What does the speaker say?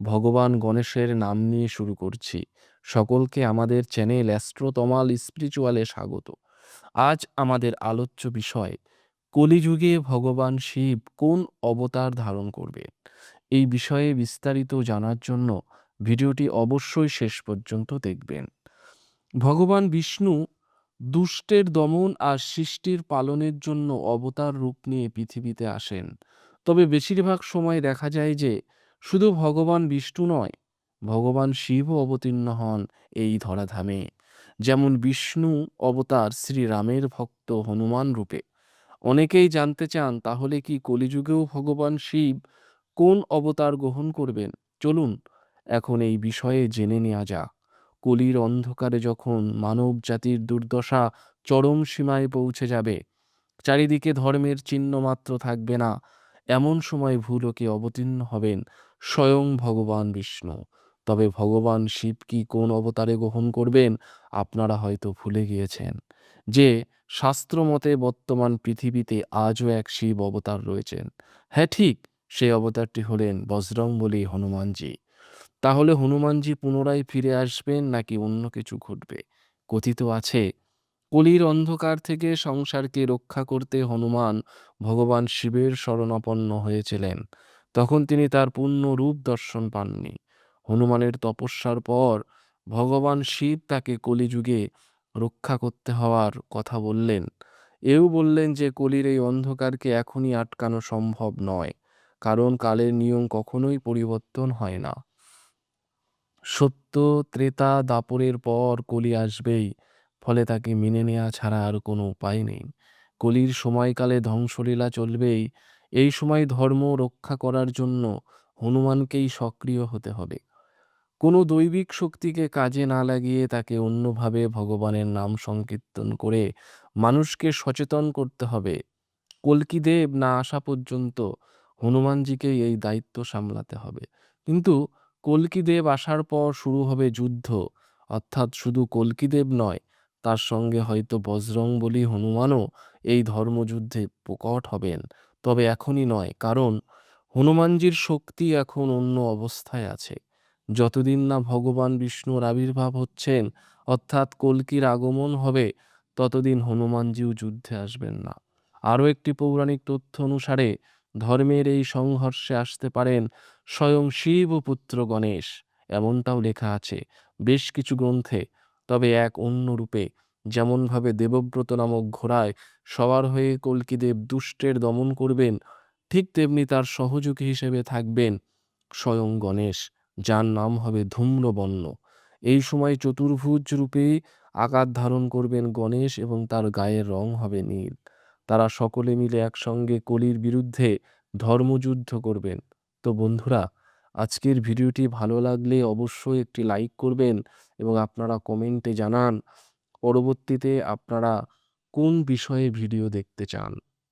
ভগবান গণেশের নাম নিয়ে শুরু করছি। সকলকে আমাদের চ্যানেল অ্যাস্ট্রোতমাল স্পিরিচুয়ালে স্বাগত। আজ আমাদের আলোচ্য বিষয়, কলিযুগে ভগবান শিব কোন অবতার ধারণ করবে? এই বিষয়ে বিস্তারিত জানার জন্য ভিডিওটি অবশ্যই শেষ পর্যন্ত দেখবেন। ভগবান বিষ্ণু দুষ্টের দমন আর সৃষ্টির পালনের জন্য অবতার রূপ নিয়ে পৃথিবীতে আসেন। তবে বেশিরভাগ সময় দেখা যায় যে শুধু ভগবান বিষ্ণু নয়, ভগবান শিবও অবতীর্ণ হন এই ধরাধামে। যেমন বিষ্ণু অবতার শ্রীরামের ভক্ত হনুমান রূপে। অনেকেই জানতে চান, তাহলে কি কলিযুগেও ভগবান শিব কোন অবতার গ্রহণ করবেন? চলুন, এখন এই বিষয়ে জেনে নেওয়া যাক। কলির অন্ধকারে যখন মানব জাতির দুর্দশা চরম সীমায় পৌঁছে যাবে, চারিদিকে ধর্মের চিহ্ন মাত্র থাকবে না এমন সময় ভূলোকে অবতীর্ণ হবেন স্বয়ং ভগবান বিষ্ণু। তবে ভগবান শিব কি কোন অবতারে গ্রহণ করবেন আপনারা হয়তো ভুলে গিয়েছেন। যে শাস্ত্রমতে বর্তমান পৃথিবীতে আজও এক শিব অবতার রয়েছেন। হ্যাঁ ঠিক সেই অবতারটি হলেন বজরংবলী হনুমানজি। তাহলে হনুমানজি পুনরায় ফিরে আসবেন নাকি অন্য কিছু ঘটবে? কথিত আছে কলির অন্ধকার থেকে সংসারকে রক্ষা করতে হনুমান ভগবান শিবের শরণাপন্ন হয়েছিলেন। তখন তিনি তার পূর্ণ রূপ দর্শন পাননি। হনুমানের তপস্যার পর ভগবান শিব তাকে কলিযুগে রক্ষা করতে হওয়ার কথা বললেন। এও বললেন যে, কলির এই অন্ধকারকে এখনই আটকানো সম্ভব নয়, কারণ কালের নিয়ম কখনোই পরিবর্তন হয় না। সত্য, ত্রেতা, দাপরের পর কলি আসবেই। ফলে তাকে মেনে নেওয়া ছাড়া আর কোনো উপায় নেই। কলির সময়কালে ধ্বংসলীলা চলবেই, এই সময় ধর্ম রক্ষা করার জন্য হনুমানকেই সক্রিয় হতে হবে। কোনো দৈবিক শক্তিকে কাজে না লাগিয়ে তাকে অন্যভাবে ভগবানের নাম সংকীর্তন করে মানুষকে সচেতন করতে হবে। কল্কিদেব না আসা পর্যন্ত হনুমানজিকেই এই দায়িত্ব সামলাতে হবে। কিন্তু কল্কিদেব আসার পর শুরু হবে যুদ্ধ, অর্থাৎ শুধু কল্কিদেব নয় তার সঙ্গে হয়তো বজরং বলি হনুমানও এই ধর্মযুদ্ধে প্রকট হবেন। তবে এখনই নয়, কারণ হনুমানজির শক্তি এখন অন্য অবস্থায় আছে। যতদিন না ভগবান বিষ্ণুর আবির্ভাব হচ্ছেন, অর্থাৎ কল্কির আগমন হবে, ততদিন হনুমানজিও যুদ্ধে আসবেন না। আরও একটি পৌরাণিক তথ্য অনুসারে ধর্মের এই সংঘর্ষে আসতে পারেন স্বয়ং শিব ও পুত্র গণেশ। এমনটাও লেখা আছে। বেশ কিছু গ্রন্থে তবে এক অন্য রূপে। যেমনভাবে দেবব্রত নামক ঘোড়ায় সবার হয়ে কল্কিদেব দুষ্টের দমন করবেন, ঠিক তেমনি তার সহযোগী হিসেবে থাকবেন স্বয়ং গণেশ, যার নাম হবে ধূম্রবর্ণ। এই সময় চতুর্ভুজ রূপে আকার ধারণ করবেন গণেশ এবং তার গায়ের রং হবে নীল। তারা সকলে মিলে একসঙ্গে কলির বিরুদ্ধে ধর্মযুদ্ধ করবেন। তো বন্ধুরা আজকের ভিডিওটি ভালো লাগলে অবশ্যই একটি লাইক করবেন এবং আপনারা কমেন্টে জানান পরবর্তীতে আপনারা কোন বিষয়ে ভিডিও দেখতে চান।